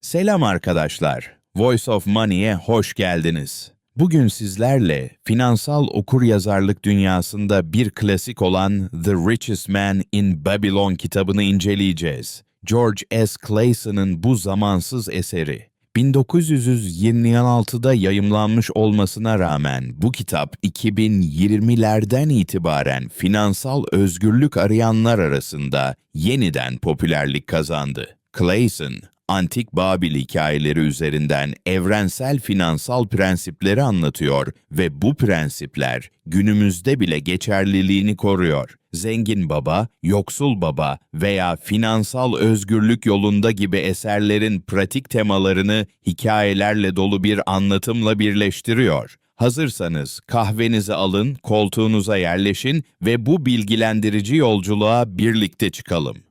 Selam arkadaşlar. Voice of Money'e hoş geldiniz. Bugün sizlerle finansal okuryazarlık dünyasında bir klasik olan The Richest Man in Babylon kitabını inceleyeceğiz. George S. Clayson'ın bu zamansız eseri. 1926'da yayımlanmış olmasına rağmen bu kitap 2020'lerden itibaren finansal özgürlük arayanlar arasında yeniden popülerlik kazandı. Clayson, antik Babil hikayeleri üzerinden evrensel finansal prensipleri anlatıyor ve bu prensipler günümüzde bile geçerliliğini koruyor. Zengin Baba, Yoksul Baba veya Finansal Özgürlük Yolunda gibi eserlerin pratik temalarını hikayelerle dolu bir anlatımla birleştiriyor. Hazırsanız kahvenizi alın, koltuğunuza yerleşin ve bu bilgilendirici yolculuğa birlikte çıkalım.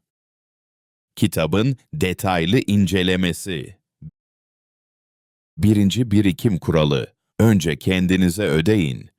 Kitabın detaylı incelemesi. Birinci birikim kuralı. Önce kendinize ödeyin.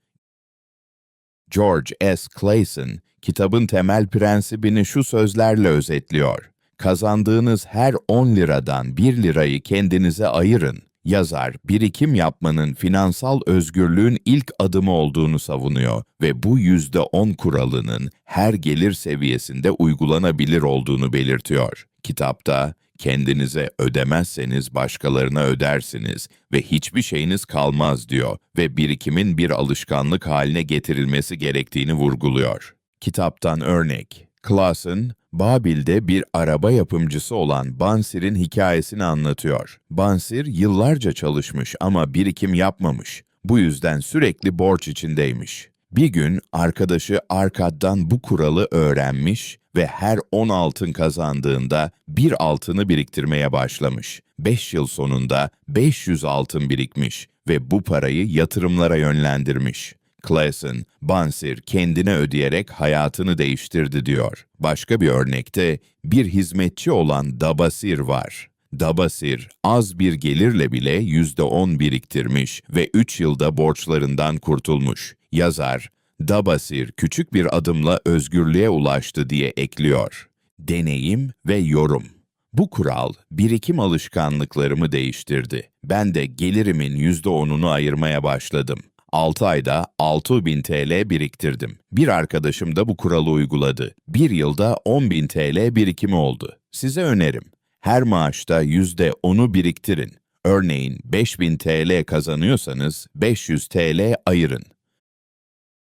George S. Clayson, kitabın temel prensibini şu sözlerle özetliyor. Kazandığınız her 10 liradan 1 lirayı kendinize ayırın. Yazar, birikim yapmanın finansal özgürlüğün ilk adımı olduğunu savunuyor ve bu %10 kuralının her gelir seviyesinde uygulanabilir olduğunu belirtiyor. Kitapta, kendinize ödemezseniz başkalarına ödersiniz ve hiçbir şeyiniz kalmaz diyor ve birikimin bir alışkanlık haline getirilmesi gerektiğini vurguluyor. Kitaptan örnek, Clausen, Babil'de bir araba yapımcısı olan Bansir'in hikayesini anlatıyor. Bansir yıllarca çalışmış ama birikim yapmamış. Bu yüzden sürekli borç içindeymiş. Bir gün arkadaşı Arkad'dan bu kuralı öğrenmiş ve her 10 altın kazandığında bir altını biriktirmeye başlamış. 5 yıl sonunda 500 altın birikmiş ve bu parayı yatırımlara yönlendirmiş. Clason, Bansir kendine ödeyerek hayatını değiştirdi diyor. Başka bir örnekte bir hizmetçi olan Dabasir var. Dabasir az bir gelirle bile yüzde on biriktirmiş ve 3 yılda borçlarından kurtulmuş. Yazar, Dabasir küçük bir adımla özgürlüğe ulaştı diye ekliyor. Deneyim ve yorum. Bu kural birikim alışkanlıklarımı değiştirdi. Ben de gelirimin yüzde onunu ayırmaya başladım. 6 ayda 6000 TL biriktirdim. Bir arkadaşım da bu kuralı uyguladı. Bir yılda 10.000 TL birikimi oldu. Size önerim. Her maaşta %10'u biriktirin. Örneğin 5000 TL kazanıyorsanız 500 TL ayırın.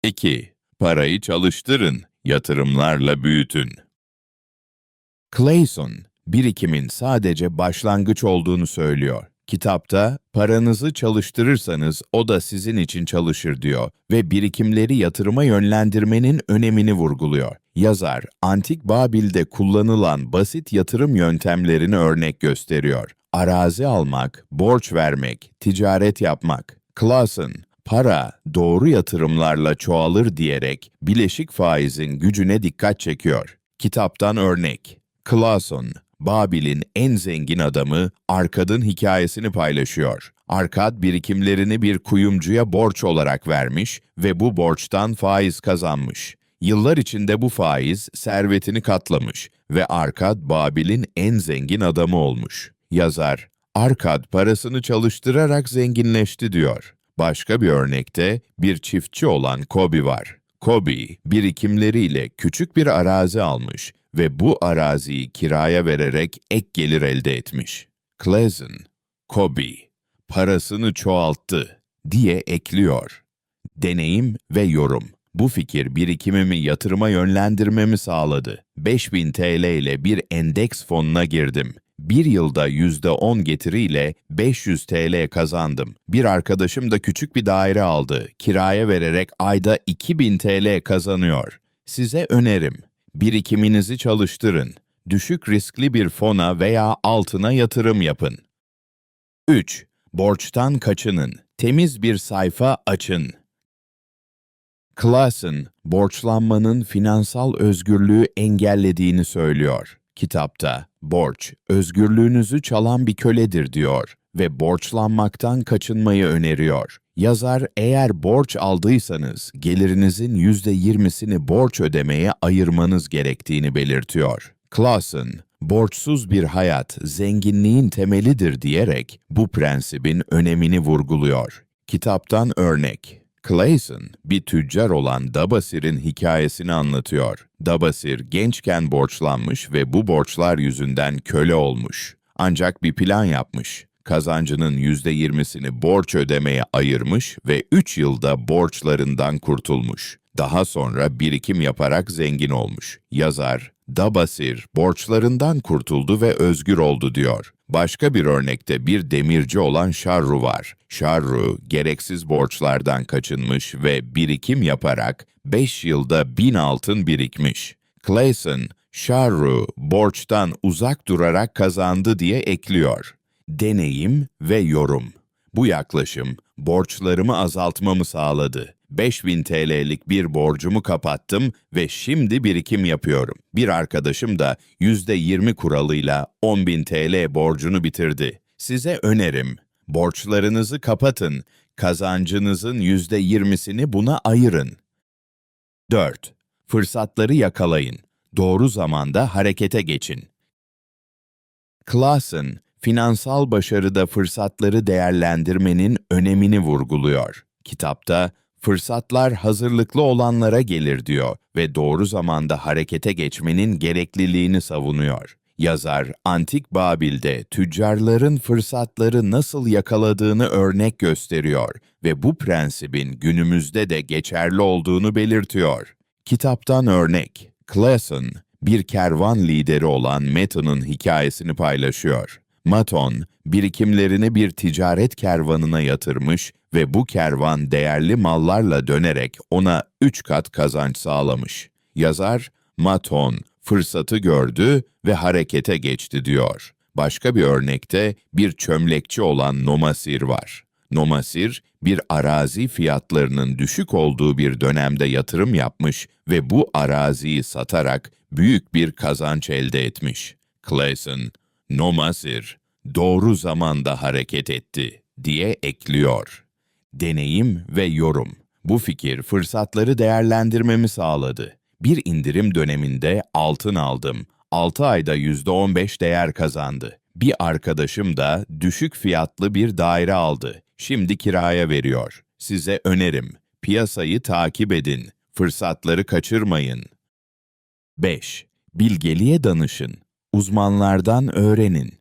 2. Parayı çalıştırın, yatırımlarla büyütün. Clayson, birikimin sadece başlangıç olduğunu söylüyor. Kitapta paranızı çalıştırırsanız o da sizin için çalışır diyor ve birikimleri yatırıma yönlendirmenin önemini vurguluyor. Yazar, Antik Babil'de kullanılan basit yatırım yöntemlerini örnek gösteriyor. Arazi almak, borç vermek, ticaret yapmak. Clausen, para doğru yatırımlarla çoğalır diyerek bileşik faizin gücüne dikkat çekiyor. Kitaptan örnek. Clausen, Babil'in en zengin adamı Arkad'ın hikayesini paylaşıyor. Arkad birikimlerini bir kuyumcuya borç olarak vermiş ve bu borçtan faiz kazanmış. Yıllar içinde bu faiz servetini katlamış ve Arkad Babil'in en zengin adamı olmuş. Yazar, Arkad parasını çalıştırarak zenginleşti diyor. Başka bir örnekte bir çiftçi olan Kobi var. Kobi, birikimleriyle küçük bir arazi almış ve bu araziyi kiraya vererek ek gelir elde etmiş. Clason, Kobe, parasını çoğalttı diye ekliyor. Deneyim ve yorum. Bu fikir birikimimi yatırıma yönlendirmemi sağladı. 5000 TL ile bir endeks fonuna girdim. Bir yılda %10 getiriyle 500 TL kazandım. Bir arkadaşım da küçük bir daire aldı. Kiraya vererek ayda 2000 TL kazanıyor. Size önerim Birikiminizi çalıştırın. Düşük riskli bir fona veya altına yatırım yapın. 3. Borçtan kaçının. Temiz bir sayfa açın. Classen, borçlanmanın finansal özgürlüğü engellediğini söylüyor. Kitapta, borç, özgürlüğünüzü çalan bir köledir diyor ve borçlanmaktan kaçınmayı öneriyor. Yazar eğer borç aldıysanız gelirinizin %20'sini borç ödemeye ayırmanız gerektiğini belirtiyor. Clausen, borçsuz bir hayat zenginliğin temelidir diyerek bu prensibin önemini vurguluyor. Kitaptan örnek. Clayson, bir tüccar olan Dabasir'in hikayesini anlatıyor. Dabasir gençken borçlanmış ve bu borçlar yüzünden köle olmuş. Ancak bir plan yapmış. Kazancının %20'sini borç ödemeye ayırmış ve 3 yılda borçlarından kurtulmuş. Daha sonra birikim yaparak zengin olmuş. Yazar, Dabasir borçlarından kurtuldu ve özgür oldu diyor. Başka bir örnekte bir demirci olan Şarru var. Şarru gereksiz borçlardan kaçınmış ve birikim yaparak 5 yılda bin altın birikmiş. Clayson, Şarru borçtan uzak durarak kazandı diye ekliyor. Deneyim ve yorum. Bu yaklaşım borçlarımı azaltmamı sağladı. 5000 TL'lik bir borcumu kapattım ve şimdi birikim yapıyorum. Bir arkadaşım da %20 kuralıyla 10.000 TL borcunu bitirdi. Size önerim, borçlarınızı kapatın, kazancınızın %20'sini buna ayırın. 4. Fırsatları yakalayın. Doğru zamanda harekete geçin. Clausen, finansal başarıda fırsatları değerlendirmenin önemini vurguluyor. Kitapta fırsatlar hazırlıklı olanlara gelir diyor ve doğru zamanda harekete geçmenin gerekliliğini savunuyor. Yazar, Antik Babil'de tüccarların fırsatları nasıl yakaladığını örnek gösteriyor ve bu prensibin günümüzde de geçerli olduğunu belirtiyor. Kitaptan örnek, Clason, bir kervan lideri olan Maton'un hikayesini paylaşıyor. Maton, birikimlerini bir ticaret kervanına yatırmış ve bu kervan değerli mallarla dönerek ona üç kat kazanç sağlamış. Yazar, Maton, fırsatı gördü ve harekete geçti diyor. Başka bir örnekte bir çömlekçi olan Nomasir var. Nomasir, bir arazi fiyatlarının düşük olduğu bir dönemde yatırım yapmış ve bu araziyi satarak büyük bir kazanç elde etmiş. Clayson, Nomasir, doğru zamanda hareket etti diye ekliyor. Deneyim ve yorum. Bu fikir fırsatları değerlendirmemi sağladı. Bir indirim döneminde altın aldım. 6 ayda %15 değer kazandı. Bir arkadaşım da düşük fiyatlı bir daire aldı. Şimdi kiraya veriyor. Size önerim. Piyasayı takip edin. Fırsatları kaçırmayın. 5. Bilgeliğe danışın. Uzmanlardan öğrenin.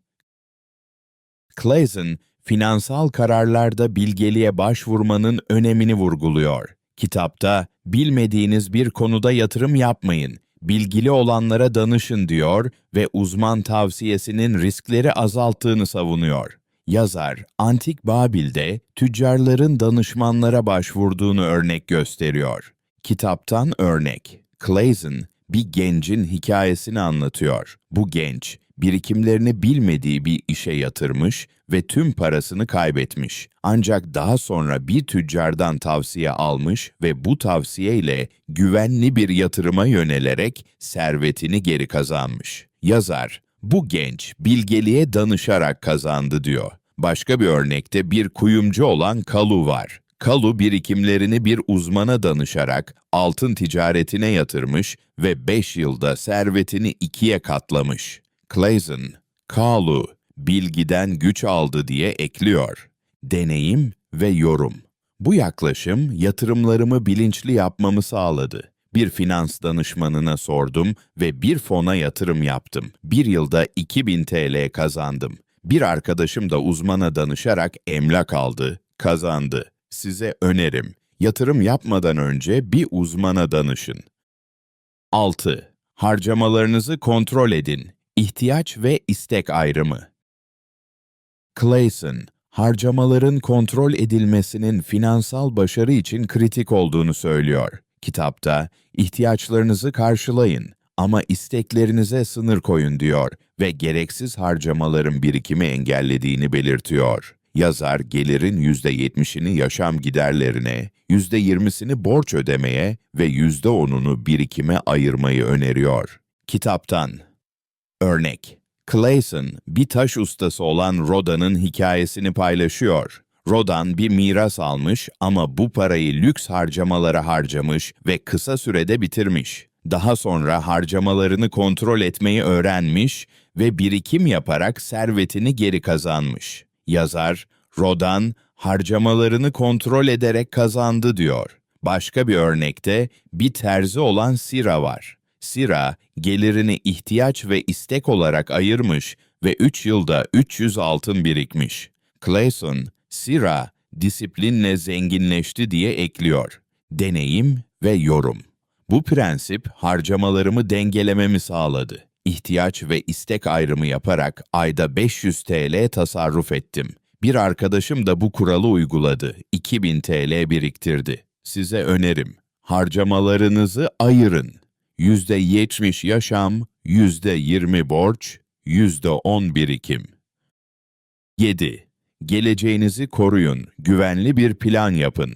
Clayson, finansal kararlarda bilgeliğe başvurmanın önemini vurguluyor. Kitapta, bilmediğiniz bir konuda yatırım yapmayın, bilgili olanlara danışın diyor ve uzman tavsiyesinin riskleri azalttığını savunuyor. Yazar, Antik Babil'de tüccarların danışmanlara başvurduğunu örnek gösteriyor. Kitaptan örnek. Clayson, bir gencin hikayesini anlatıyor. Bu genç, birikimlerini bilmediği bir işe yatırmış ve tüm parasını kaybetmiş. Ancak daha sonra bir tüccardan tavsiye almış ve bu tavsiyeyle güvenli bir yatırıma yönelerek servetini geri kazanmış. Yazar, bu genç bilgeliğe danışarak kazandı diyor. Başka bir örnekte bir kuyumcu olan Kalu var. Kalu birikimlerini bir uzmana danışarak altın ticaretine yatırmış ve 5 yılda servetini ikiye katlamış. Clayson, Kalu, bilgiden güç aldı diye ekliyor. Deneyim ve yorum. Bu yaklaşım yatırımlarımı bilinçli yapmamı sağladı. Bir finans danışmanına sordum ve bir fona yatırım yaptım. Bir yılda 2000 TL kazandım. Bir arkadaşım da uzmana danışarak emlak aldı, kazandı. Size önerim, yatırım yapmadan önce bir uzmana danışın. 6. Harcamalarınızı kontrol edin. İhtiyaç ve istek ayrımı. Clayson, harcamaların kontrol edilmesinin finansal başarı için kritik olduğunu söylüyor. Kitapta, ihtiyaçlarınızı karşılayın ama isteklerinize sınır koyun diyor ve gereksiz harcamaların birikimi engellediğini belirtiyor. Yazar gelirin %70'ini yaşam giderlerine, %20'sini borç ödemeye ve %10'unu birikime ayırmayı öneriyor. Kitaptan Örnek Clayson, bir taş ustası olan Roda'nın hikayesini paylaşıyor. Rodan bir miras almış ama bu parayı lüks harcamalara harcamış ve kısa sürede bitirmiş. Daha sonra harcamalarını kontrol etmeyi öğrenmiş ve birikim yaparak servetini geri kazanmış. Yazar, Rodan harcamalarını kontrol ederek kazandı diyor. Başka bir örnekte bir terzi olan Sira var. Sira gelirini ihtiyaç ve istek olarak ayırmış ve 3 yılda 300 altın birikmiş. Clayson, Sira disiplinle zenginleşti diye ekliyor. Deneyim ve yorum. Bu prensip harcamalarımı dengelememi sağladı. İhtiyaç ve istek ayrımı yaparak ayda 500 TL tasarruf ettim. Bir arkadaşım da bu kuralı uyguladı. 2000 TL biriktirdi. Size önerim. Harcamalarınızı ayırın. %70 yaşam, %20 borç, %10 birikim. 7. Geleceğinizi koruyun, güvenli bir plan yapın.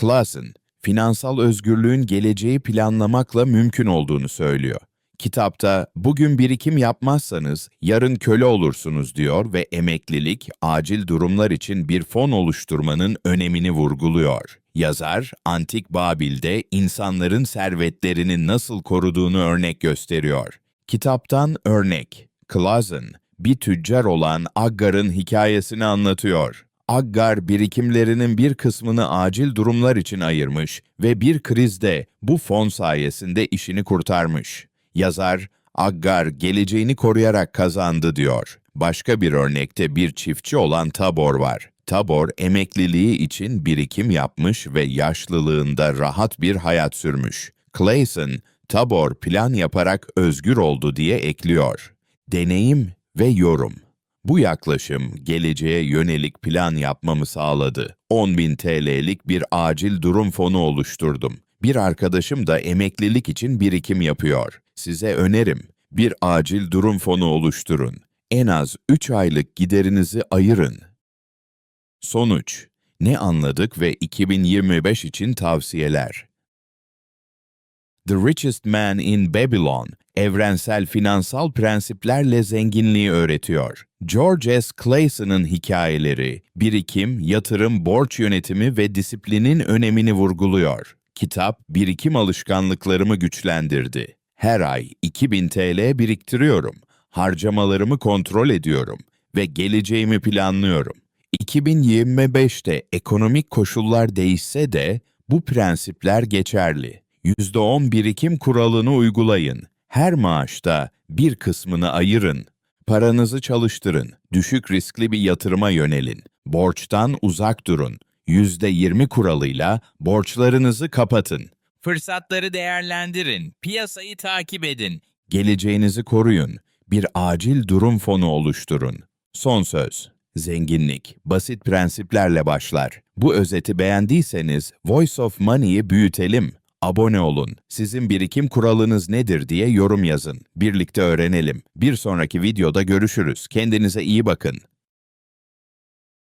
Clausen, finansal özgürlüğün geleceği planlamakla mümkün olduğunu söylüyor. Kitapta bugün birikim yapmazsanız yarın köle olursunuz diyor ve emeklilik, acil durumlar için bir fon oluşturmanın önemini vurguluyor. Yazar, Antik Babil'de insanların servetlerini nasıl koruduğunu örnek gösteriyor. Kitaptan örnek, Clausen, bir tüccar olan Aggar'ın hikayesini anlatıyor. Aggar birikimlerinin bir kısmını acil durumlar için ayırmış ve bir krizde bu fon sayesinde işini kurtarmış. Yazar, Aggar geleceğini koruyarak kazandı diyor. Başka bir örnekte bir çiftçi olan Tabor var. Tabor emekliliği için birikim yapmış ve yaşlılığında rahat bir hayat sürmüş. Clayson, Tabor plan yaparak özgür oldu diye ekliyor. Deneyim ve yorum. Bu yaklaşım geleceğe yönelik plan yapmamı sağladı. 10.000 TL'lik bir acil durum fonu oluşturdum. Bir arkadaşım da emeklilik için birikim yapıyor. Size önerim, bir acil durum fonu oluşturun. En az 3 aylık giderinizi ayırın. Sonuç: Ne anladık ve 2025 için tavsiyeler? The Richest Man in Babylon, evrensel finansal prensiplerle zenginliği öğretiyor. George S. Clayson'ın hikayeleri, birikim, yatırım, borç yönetimi ve disiplinin önemini vurguluyor. Kitap, birikim alışkanlıklarımı güçlendirdi. Her ay 2000 TL biriktiriyorum. Harcamalarımı kontrol ediyorum ve geleceğimi planlıyorum. 2025'te ekonomik koşullar değişse de bu prensipler geçerli. %10 birikim kuralını uygulayın. Her maaşta bir kısmını ayırın. Paranızı çalıştırın. Düşük riskli bir yatırıma yönelin. Borçtan uzak durun. %20 kuralıyla borçlarınızı kapatın. Fırsatları değerlendirin, piyasayı takip edin. Geleceğinizi koruyun. Bir acil durum fonu oluşturun. Son söz. Zenginlik, basit prensiplerle başlar. Bu özeti beğendiyseniz Voice of Money'i büyütelim. Abone olun. Sizin birikim kuralınız nedir diye yorum yazın. Birlikte öğrenelim. Bir sonraki videoda görüşürüz. Kendinize iyi bakın.